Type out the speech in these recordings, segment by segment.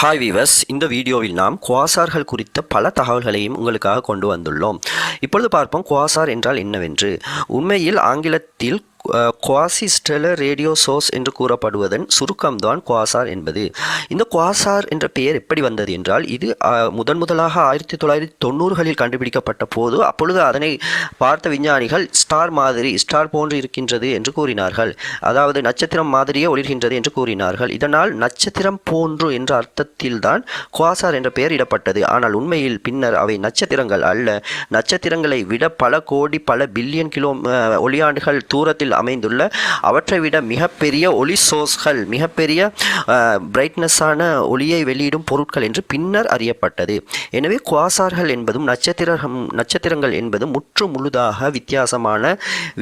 Hi viewers இந்த வீடியோவில் நாம் குவாசார்கள் குறித்த பல தகவல்களையும் உங்களுக்காக கொண்டு வந்துள்ளோம். இப்பொழுது பார்ப்போம் குவாசார் என்றால் என்னவென்று. உண்மையில் ஆங்கிலத்தில் குவாசி ஸ்டெலர் ரேடியோ சோர்ஸ் என்று கூறப்படுவதன் சுருக்கம்தான் குவாசார் என்பது. இந்த குவாசார் என்ற பெயர் எப்படி வந்தது என்றால் இது முதன் முதலாக ஆயிரத்தி தொள்ளாயிரத்தி தொண்ணூறுகளில் கண்டுபிடிக்கப்பட்ட போது அப்பொழுது அதனை பார்த்த விஞ்ஞானிகள் ஸ்டார் மாதிரி ஸ்டார் போன்று இருக்கின்றது என்று கூறினார்கள். அதாவது நட்சத்திரம் மாதிரியே ஒளிர்கின்றது என்று கூறினார்கள். இதனால் நட்சத்திரம் போன்று என்ற அர்த்தத்தில்தான் குவாசார் என்ற பெயர் இடப்பட்டது. ஆனால் உண்மையில் பின்னர் அவை நட்சத்திரங்கள் அல்ல. நட்சத்திரங்களை விட பல கோடி பல பில்லியன் கிலோ ஒளியாண்டுகள் தூரத்தில் அமைந்துள்ள அவற்றை விட மிகப்பெரிய ஒளி சோர்ஸ்கள் மிகப்பெரிய பிரைட்னஸான ஒளியை வெளியிடும் பொருட்கள் என்று பின்னர் அறியப்பட்டது. எனவே குவாசார்கள் என்பதும் நட்சத்திரம் நட்சத்திரங்கள் என்பதும் முற்று முழுதாக வித்தியாசமான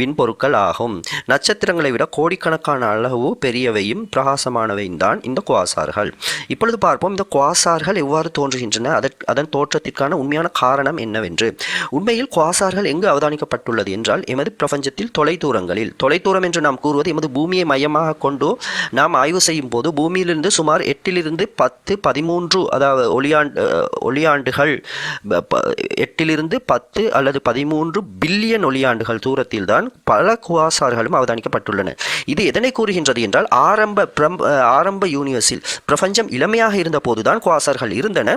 விண்பொருட்கள் ஆகும். நட்சத்திரங்களை விட கோடிக்கணக்கான அளவு பெரியவையும் பிரகாசமானவையும் தான் இந்த குவாசார்கள். இப்பொழுது பார்ப்போம் இந்த குவாசார்கள் எவ்வாறு தோன்றுகின்றன? அதற் அதன் தோற்றத்திற்கான உண்மையான காரணம் என்னவென்று. உண்மையில் குவாசார்கள் எங்கு அவதானிக்கப்பட்டுள்ளது என்றால் எமது பிரபஞ்சத்தில் தொலைதூரங்களில் தொலைதூரம் என்று நாம் கூறுவது எமது பூமியை மையமாக கொண்டு நாம் ஆய்வு செய்யும் போது பூமியிலிருந்து சுமார் எட்டிலிருந்து பத்து பதிமூன்று அதாவது ஒளியாண்டு ஒளியாண்டுகள் எட்டிலிருந்து பத்து அல்லது பதிமூன்று பில்லியன் ஒளியாண்டுகள் தூரத்தில் தான் பல குவாசார்களும் அவதானிக்கப்பட்டுள்ளன. இது எதனை கூறுகின்றது என்றால் ஆரம்ப பிரம் ஆரம்ப யூனிவர்ஸில் பிரபஞ்சம் இளமையாக இருந்த போதுதான் குவாசார்கள் இருந்தன.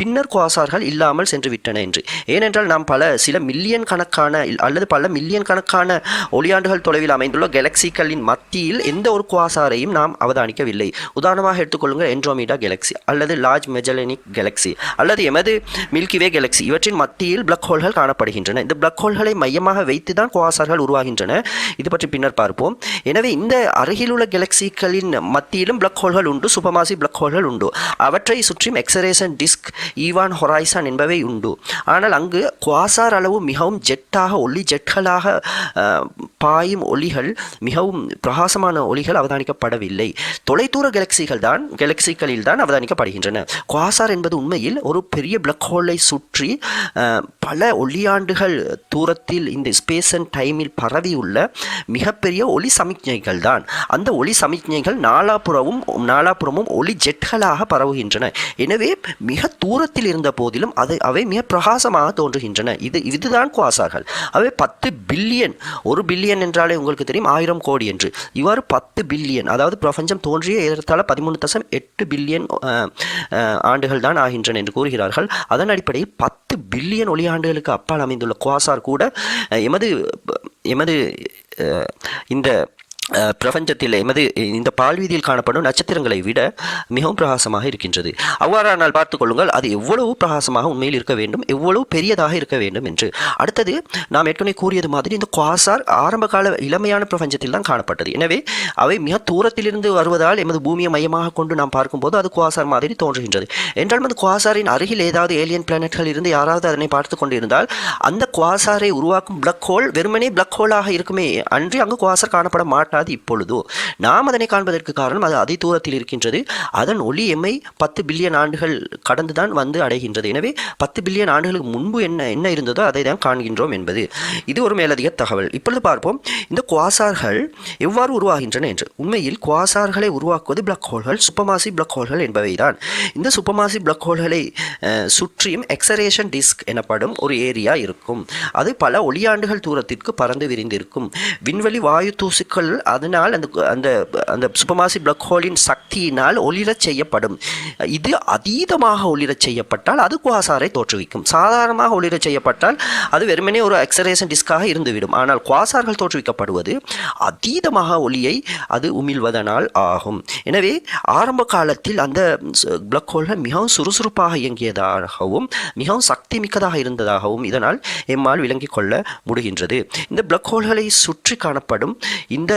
பின்னர் குவாசார்கள் இல்லாமல் சென்று விட்டன என்று. ஏனென்றால் நாம் பல சில மில்லியன் கணக்கான அல்லது பல மில்லியன் கணக்கான ஒளியாண்டுகள் தொலைவில் அமைந்துள்ள கெலக்சிகளின் மத்தியில் எந்த ஒரு குவாசாரையும் நாம் அவதானிக்கவில்லை. உதாரணமாக எடுத்துக்கொள்ளுங்கள் என்ட்ரோமீடா கெலக்சி அல்லது லார்ஜ் மெஜலனிக் கெலக்சி அல்லது எமது மில்கிவே கெலக்சி இவற்றின் மத்தியில் பிளக் ஹோல்கள் காணப்படுகின்றன. இந்த பிளக் ஹோல்களை மையமாக வைத்து தான் குவாசார்கள் உருவாகின்றன. இது பற்றி பின்னர் பார்ப்போம். எனவே இந்த அருகிலுள்ள கெலக்சிகளின் மத்தியிலும் பிளக் ஹோல்கள் உண்டு சுபமாசி பிளக் ஹோல்கள் உண்டு. அவற்றை சுற்றியும் எக்ஸரேஷன் டிஸ்க் ஈவான் ஹொரைசான் என்பவை உண்டு. ஆனால் அங்கு குவாசார் அளவு மிகவும் ஜெட்டாக ஒளி ஜெட்களாக பாயும் ஒளிகள் மிகவும் பிரகாசமான ஒளிகள் அவதானிக்கப்படவில்லை. தொலைதூர கெலக்சிகள் தான் கெலக்சிகளில் தான் அவதானிக்கப்படுகின்றன. குவாசார் என்பது உண்மையில் ஒரு பெரிய பிளக் ஹோலை சுற்றி பல ஒளியாண்டுகள் தூரத்தில் இந்த ஸ்பேஸ் அண்ட் டைமில் பரவியுள்ள மிகப்பெரிய ஒளி சமிக்ஞைகள் தான். அந்த ஒளி சமிக்ஞைகள் நாலாபுறமும் நாலாபுறமும் ஒளி ஜெட்களாக பரவுகின்றன. எனவே மிக தூரத்தில் இருந்த போதிலும் அது அவை மிக பிரகாசமாக தோன்றுகின்றன. இது இதுதான் குவாசார்கள் அவை பத்து பில்லியன் ஒரு பில்லியன் என்றால் உங்களுக்கு தெரியும் ஆயிரம் கோடி என்று. இவ்வாறு பத்து பில்லியன் அதாவது பிரபஞ்சம் தோன்றிய ஏறத்தாழ பதிமூணு தசம் எட்டு பில்லியன் ஆண்டுகள் தான் ஆகின்றன என்று கூறுகிறார்கள். அதன் அடிப்படையில் பத்து பில்லியன் ஒளி ஆண்டுகளுக்கு அப்பால் அமைந்துள்ள குவாசார் கூட எமது எமது இந்த பிரபஞ்சத்தில் எமது இந்த பால்வீதியில் காணப்படும் நட்சத்திரங்களை விட மிகவும் பிரகாசமாக இருக்கின்றது. அவ்வாறானால் பார்த்துக்கொள்ளுங்கள் அது எவ்வளவு பிரகாசமாக உண்மையில் இருக்க வேண்டும் எவ்வளவு பெரியதாக இருக்க வேண்டும் என்று. அடுத்தது நாம் ஏற்கனவே கூறியது மாதிரி இந்த குவாசார் ஆரம்ப கால இளமையான பிரபஞ்சத்தில் தான் காணப்பட்டது. எனவே அவை மிக தூரத்திலிருந்து வருவதால் எமது பூமியை மையமாக கொண்டு நாம் பார்க்கும்போது அது குவாசார் மாதிரி தோன்றுகின்றது. என்றாலும் அந்த குவாசாரின் அருகில் ஏதாவது ஏலியன் பிளானட்கள் இருந்து யாராவது அதனை பார்த்து கொண்டிருந்தால் அந்த குவாசாரை உருவாக்கும் பிளக் ஹோல் வெறுமனே பிளக் ஹோலாக இருக்குமே அன்றி அங்கு குவாசார் காணப்பட மாட்டாது இப்பொழுதோ நாம் அதனை காண்பதற்கு காரணம் அது அதி தூரத்தில் இருக்கின்றது. அதன் ஒளி எம்மை பத்து பில்லியன் ஆண்டுகள் கடந்துதான் வந்து அடைகின்றது. எனவே பத்து பில்லியன் ஆண்டுகளுக்கு முன்பு என்ன என்ன இருந்ததோ அதை தான் காண்கின்றோம் என்பது. இது ஒரு மேலதிக தகவல். இப்பொழுது பார்ப்போம். இந்த குவாசார்கள் எவ்வாறு உருவாகின்றன என்று. உண்மையில் குவாசார்களை உருவாக்குவது பிளக் ஹோல்கள் சுப்பமாசி பிளக் ஹோல்கள் என்பவை தான் இந்த சுப்பமாசி பிளக் ஹோல்களை சுற்றியும் எக்ஸரேஷன் டிஸ்க் எனப்படும் ஒரு ஏரியா இருக்கும். அது பல ஒளியாண்டுகள் தூரத்திற்கு பறந்து விரிந்திருக்கும். விண்வெளி வாயு தூசுக்கள் அதனால் அந்த அந்த அந்த சுப்பமாசி பிளக் ஹோலின் சக்தியினால் ஒளிரச் செய்யப்படும். இது அதீதமாக ஒளிரச் செய்யப்பட்டால் அது குவாசாரை தோற்றுவிக்கும். சாதாரணமாக ஒளிரச் செய்யப்பட்டால் அது வெறுமனே ஒரு எக்ஸரேஷன் டிஸ்காக இருந்துவிடும். ஆனால் குவாசார்கள் தோற்றுவிக்கப்படுவது அதீதமாக ஒளியை அது உமிழ்வதனால் ஆகும். எனவே ஆரம்ப காலத்தில் அந்த பிளக் ஹோல்கள் மிகவும் சுறுசுறுப்பாக இயங்கியதாகவும் மிகவும் சக்தி மிக்கதாக இருந்ததாகவும் இதனால் எம்மால் விளங்கிக் கொள்ள முடிகின்றது. இந்த பிளக் ஹோல்களை சுற்றி காணப்படும் இந்த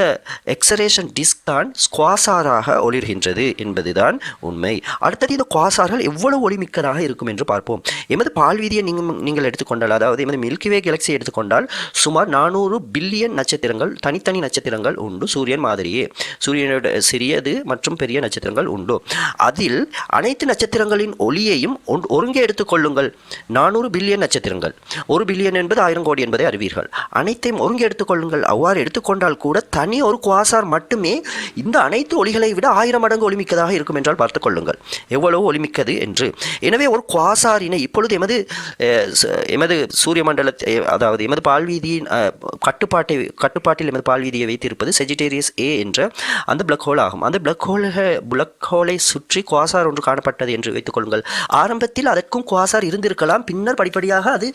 எக்ஸரேஷன் டிஸ்க் தான் ஸ்குவாசாராக ஒளிர்கின்றது என்பதுதான் உண்மை. அடுத்தது இந்த குவாசார்கள் எவ்வளவு ஒளிமிக்கதாக இருக்கும் என்று பார்ப்போம். எமது பால்வீதியை நீங்கள் நீங்கள் எடுத்துக்கொண்டால் அதாவது எமது மில்கிவே கேலக்ஸி எடுத்துக்கொண்டால் சுமார் நானூறு பில்லியன் நட்சத்திரங்கள் தனித்தனி நட்சத்திரங்கள் உண்டு சூரியன் மாதிரியே. சூரியனோட சிறியது மற்றும் பெரிய நட்சத்திரங்கள் உண்டு. அதில் அனைத்து நட்சத்திரங்களின் ஒளியையும் ஒன்- ஒருங்கே எடுத்துக்கொள்ளுங்கள் நானூறு பில்லியன் நட்சத்திரங்கள். ஒரு பில்லியன் என்பது ஆயிரம் கோடி என்பதை அறிவீர்கள். அனைத்தையும் ஒருங்கே எடுத்துக்கொள்ளுங்கள் அவ்வாறு எடுத்துக்கொண்டால் கூட தனி ஒரு குவாசார் மட்டுமே இந்த அனைத்து ஒளிகளை விட ஆயிரம் மடங்கு ஒளிமிக்கதாக இருக்கும் என்றால் பார்த்துக் கொள்ளுங்கள். எவ்வளவு ஒளிமிக்கது என்று. எனவே ஒரு குவாசாரினை இப்பொழுது எமது ச- எமது சூரிய மண்டலத்தை அதாவது எமது பால்வீதியின் கட்டுப்பாட்டை கட்டுப்பாட்டில் எமது பால்வீதியை வைத்திருப்பது செஜிடேரியஸ் ஏ என்ற அந்த பிளக் ஹோல் ஆகும். அந்த பிளக் ஹோல் பிளக் ஹோலை சுற்றி குவாசார் ஒன்று காணப்பட்டது என்று வைத்துக் கொள்ளுங்கள். ஆரம்பத்தில் அதற்கும் குவாசார் இருந்திருக்கலாம் பின்னர் படிப்படியாக அது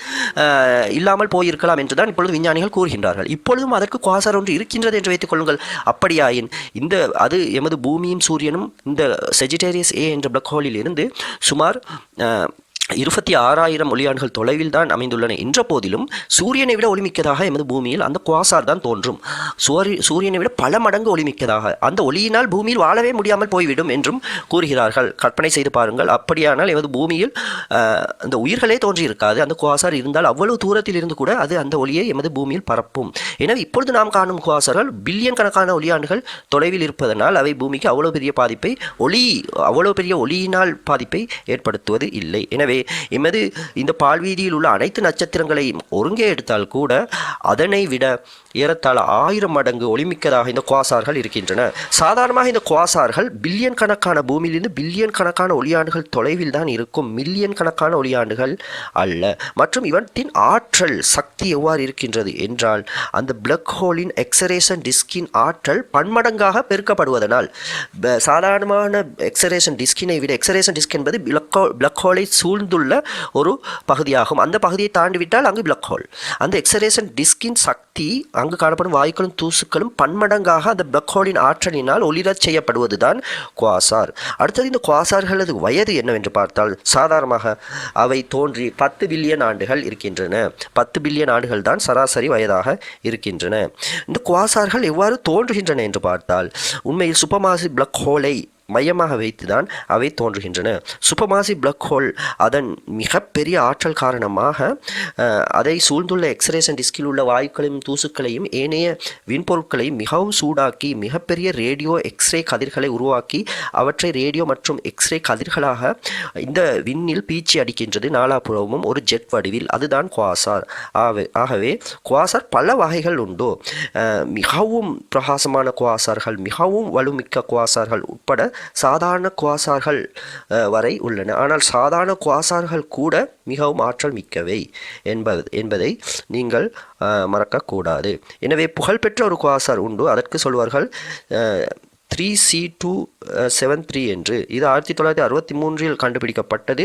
இல்லாமல் போயிருக்கலாம் என்றுதான் இப்பொழுது விஞ்ஞானிகள் கூறுகின்றார்கள். இப்பொழுதும் அதற்கு குவாசார் ஒன்று இருக்கின்றது என்று வைத்துக் கொள்ளுங்கள் அப்படியாயின் இந்த அது எமது பூமியும் சூரியனும் இந்த செஜிடேரியஸ் ஏ என்ற பிளக் ஹோலில் இருந்து சுமார் இருபத்தி ஆறாயிரம் ஒளியாண்டுகள் தொலைவில் தான் அமைந்துள்ளன. என்ற போதிலும் சூரியனை விட ஒளிமிக்கதாக எமது பூமியில் அந்த குவாசார் தான் தோன்றும். சூரிய சூரியனை விட பல மடங்கு ஒளிமிக்கதாக அந்த ஒளியினால் பூமியில் வாழவே முடியாமல் போய்விடும் என்றும் கூறுகிறார்கள். கற்பனை செய்து பாருங்கள். அப்படியானால் எமது பூமியில் அந்த உயிர்களே தோன்றியிருக்காது. அந்த குவாசார் இருந்தால் அவ்வளவு தூரத்தில் இருந்து கூட அது அந்த ஒளியை எமது பூமியில் பரப்பும். எனவே இப்பொழுது நாம் காணும் குவாசார்கள் பில்லியன் கணக்கான ஒளியாண்டுகள் தொலைவில் இருப்பதனால் அவை பூமிக்கு அவ்வளோ பெரிய பாதிப்பை ஒளி அவ்வளோ பெரிய ஒளியினால் பாதிப்பை ஏற்படுத்துவது இல்லை. எனவே எமது இந்த பால்வீதியில் உள்ள அனைத்து நட்சத்திரங்களையும் ஒருங்கே எடுத்தால் கூட அதனை விட ஏறத்தாழ ஆயிரம் மடங்கு ஒளிமிக்கதாக இந்த குவாசார்கள் இருக்கின்றன. சாதாரணமாக இந்த குவாசார்கள் பில்லியன் கணக்கான பூமியிலிருந்து பில்லியன் கணக்கான ஒளியாண்டுகள் தொலைவில் தான் இருக்கும். மில்லியன் கணக்கான ஒளியாண்டுகள் அல்ல. மற்றும் இவற்றின் ஆற்றல் சக்தி எவ்வாறு இருக்கின்றது என்றால் அந்த பிளக் ஹோலின் எக்ஸரேஷன் டிஸ்கின் ஆற்றல் பன்மடங்காக பெருக்கப்படுவதனால் சாதாரணமான எக்ஸரேஷன் டிஸ்கினை விட எக்ஸரேஷன் டிஸ்க் என்பது பிளக் ஹோல் பிளக் ஹோலை சூழ்ந்துள்ள ஒரு பகுதியாகும். அந்த பகுதியை தாண்டிவிட்டால் அங்கு பிளாக் ஹோல் அந்த எக்ஸரேஷன் டிஸ்கின் சக்தி அங்கு காணப்படும் வாயுக்களும் தூசுக்களும் பன்மடங்காக அந்த பிளாக் ஹோலின் ஆற்றலினால் ஒளிரச் செய்யப்படுவது தான் குவாசார் அடுத்தது இந்த குவாசார்களது வயது என்னவென்று பார்த்தால் சாதாரணமாக அவை தோன்றி பத்து பில்லியன் ஆண்டுகள் இருக்கின்றன. பத்து பில்லியன் ஆண்டுகள் தான் சராசரி வயதாக இருக்கின்றன. இந்த குவாசார்கள் எவ்வாறு தோன்றுகின்றன என்று பார்த்தால் உண்மையில் சுப்பமாசி பிளக் ஹோலை மையமாக வைத்துதான் அவை தோன்றுகின்றன. சுப்பமாசி பிளக் ஹோல் அதன் மிகப்பெரிய ஆற்றல் காரணமாக அதை சூழ்ந்துள்ள எக்ஸரேஷன் டிஸ்கில் உள்ள வாயுக்களையும் தூசுக்களையும் ஏனைய விண்பொருட்களையும் மிகவும் சூடாக்கி மிகப்பெரிய ரேடியோ எக்ஸ்ரே கதிர்களை உருவாக்கி அவற்றை ரேடியோ மற்றும் எக்ஸ்ரே கதிர்களாக இந்த விண்ணில் பீச்சி அடிக்கின்றது. நாலாபுறமும் ஒரு ஜெட் வடிவில். அதுதான் குவாசார். ஆகவே ஆகவே குவாசார் பல வகைகள் உண்டு. மிகவும் பிரகாசமான குவாசார்கள் மிகவும் வலுமிக்க குவாசார்கள் உட்பட சாதாரண குவாசார்கள் வரை உள்ளன. ஆனால் சாதாரண குவாசார்கள் கூட மிகவும் ஆற்றல் மிக்கவை என்பது என்பதை நீங்கள் மறக்கக்கூடாது. எனவே புகழ்பெற்ற ஒரு குவாசார் உண்டு. அதற்கு சொல்வார்கள் three C two seven three என்று. இது ஆயிரத்தி தொள்ளாயிரத்தி அறுபத்தி மூன்றில் கண்டுபிடிக்கப்பட்டது.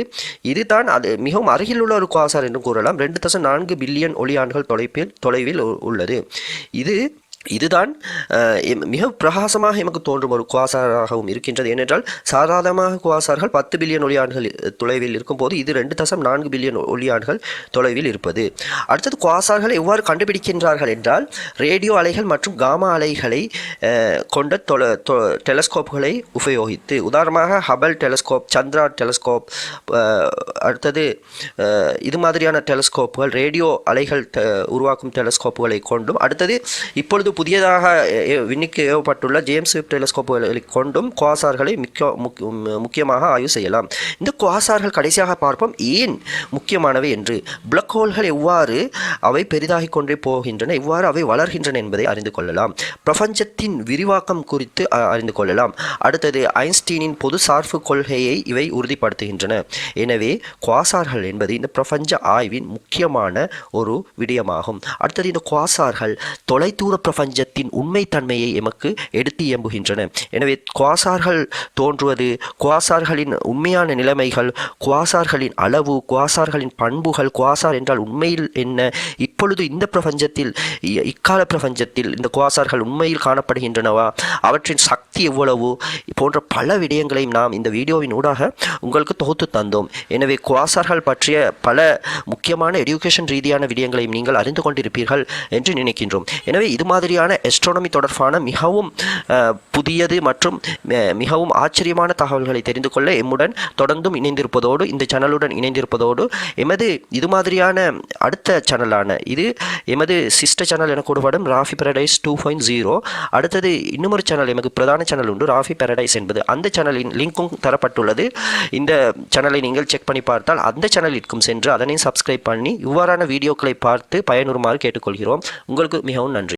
இதுதான் அது மிகவும் அருகில் உள்ள ஒரு குவாசார் என்று கூறலாம். ரெண்டு தசம் நான்கு பில்லியன் ஒளியாண்டுகள் தொலைப்பில் தொலைவில் உள்ளது. இது இதுதான் மிக பிரகாசமாக எமக்கு தோன்றும் ஒரு குவாசாராகவும் இருக்கின்றது. ஏனென்றால் சாதாரணமாக குவாசார்கள் பத்து பில்லியன் ஒளியாண்டுகள் தொலைவில் இருக்கும்போது இது ரெண்டு தசம் நான்கு பில்லியன் ஒளியாண்டுகள் தொலைவில் இருப்பது. அடுத்தது குவாசார்களை எவ்வாறு கண்டுபிடிக்கின்றார்கள் என்றால் ரேடியோ அலைகள் மற்றும் காமா அலைகளை கொண்ட தொல தொ- டெலஸ்கோப்புகளை உபயோகித்து உதாரணமாக ஹபல் டெலஸ்கோப் சந்திரா டெலஸ்கோப் அடுத்தது இது மாதிரியான டெலஸ்கோப்புகள் ரேடியோ அலைகள் உருவாக்கும் டெலஸ்கோப்புகளை கொண்டும் அடுத்தது இப்பொழுது புதியதாக விண்ணிக்கு ஏவப்பட்டுள்ள ஜேம்ஸ் வெப் டெலிஸ்கோப்புகளை கொண்டும் குவாசார்களை மிக்க முக்கியமாக ஆய்வு செய்யலாம். இந்த குவாசார்கள் கடைசியாக பார்ப்போம். ஏன் முக்கியமானவை என்று? பிளக் ஹோல்கள் எவ்வாறு அவை பெரிதாகிக் கொண்டே போகின்றன எவ்வாறு அவை வளர்கின்றன என்பதை அறிந்து கொள்ளலாம். பிரபஞ்சத்தின் விரிவாக்கம் குறித்து அறிந்து கொள்ளலாம். அடுத்தது ஐன்ஸ்டீனின் பொது சார்பு கொள்கையை இவை உறுதிப்படுத்துகின்றன. எனவே குவாசார்கள் என்பது இந்த பிரபஞ்ச ஆய்வின் முக்கியமான ஒரு விடயமாகும். அடுத்தது இந்த குவாசார்கள் தொலைதூர பிரபஞ்சத்தின் உண்மைத்தன்மையை எமக்கு எடுத்து இயம்புகின்றன. எனவே குவாசார்கள் தோன்றுவது குவாசார்களின் உண்மையான நிலைமைகள் குவாசார்களின் அளவு குவாசார்களின் பண்புகள் குவாசார் என்றால் உண்மையில் என்ன இப்பொழுது இந்த பிரபஞ்சத்தில் இ- இக்கால பிரபஞ்சத்தில் இந்த குவாசார்கள் உண்மையில் காணப்படுகின்றனவா? அவற்றின் சக்தி எவ்வளவு? போன்ற பல விடயங்களையும் நாம் இந்த வீடியோவின் ஊடாக உங்களுக்கு தொகுத்து தந்தோம். எனவே குவாசார்கள் பற்றிய பல முக்கியமான எடுகேஷன் ரீதியான விடயங்களையும் நீங்கள் அறிந்து கொண்டிருப்பீர்கள் என்று நினைக்கின்றோம். எனவே இது மாதிரியான எஸ்ட்ரானமி தொடர்பான மிகவும் புதியது மற்றும் மிகவும் ஆச்சரியமான தகவல்களை தெரிந்து கொள்ள எம்முடன் தொடர்ந்தும் இணைந்திருப்பதோடு இந்த சேனலுடன் இணைந்திருப்பதோடு எமது இது மாதிரியான அடுத்த சேனலான இது எமது சிஸ்டர் சேனல் என கூடப்படும் Rafi paradise two point zero அடுத்தது இன்னுமொரு சேனல் எமக்கு பிரதான சேனல் உண்டு ராஃபி பேரடைஸ் என்பது. அந்த சேனலின் லிங்க்கும் தரப்பட்டுள்ளது. இந்த சேனலை நீங்கள் செக் பண்ணி பார்த்தால் அந்த சேனலிற்கும் சென்று அதனையும் சப்ஸ்கிரைப் பண்ணி இவ்வாறான வீடியோக்களை பார்த்து பயனுறுமாறு கேட்டுக்கொள்கிறோம். உங்களுக்கு மிகவும் நன்றி.